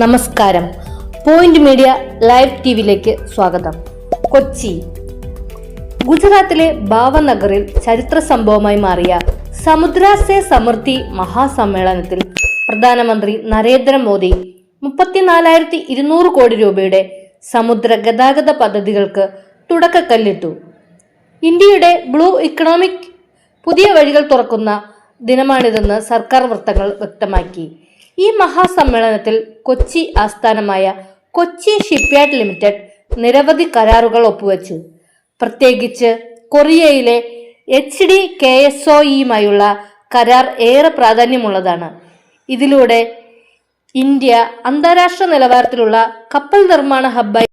നമസ്കാരം. Point media live T വിയിലേക്ക് സ്വാഗതം. കൊച്ചി. ഗുജറാത്തിലെ ഭാവനഗറിൽ ചരിത്ര സംഭവമായി മാറിയ സമുദ്രാശയ സമൃദ്ധി മഹാസമ്മേളനത്തിൽ പ്രധാനമന്ത്രി നരേന്ദ്രമോദി മുപ്പത്തിനാലായിരത്തി ഇരുന്നൂറ് കോടി രൂപയുടെ സമുദ്ര ഗതാഗത പദ്ധതികൾക്ക് തുടക്കക്കല്ലിട്ടു. ഇന്ത്യയുടെ ബ്ലൂ ഇക്കണോമിക് പുതിയ വഴികൾ തുറക്കുന്ന ദിനമാണിതെന്ന് സർക്കാർ വൃത്തങ്ങൾ വ്യക്തമാക്കി. ഈ മഹാസമ്മേളനത്തിൽ കൊച്ചി ആസ്ഥാനമായ കൊച്ചി ഷിപ്പ്യാർഡ് ലിമിറ്റഡ് നിരവധി കരാറുകൾ ഒപ്പുവെച്ചു. പ്രത്യേകിച്ച് കൊറിയയിലെ H D K S O ഇയുമായുള്ള കരാർ ഏറെ പ്രാധാന്യമുള്ളതാണ്. ഇതിലൂടെ ഇന്ത്യ അന്താരാഷ്ട്ര നിലവാരത്തിലുള്ള കപ്പൽ നിർമ്മാണ ഹബ്ബായി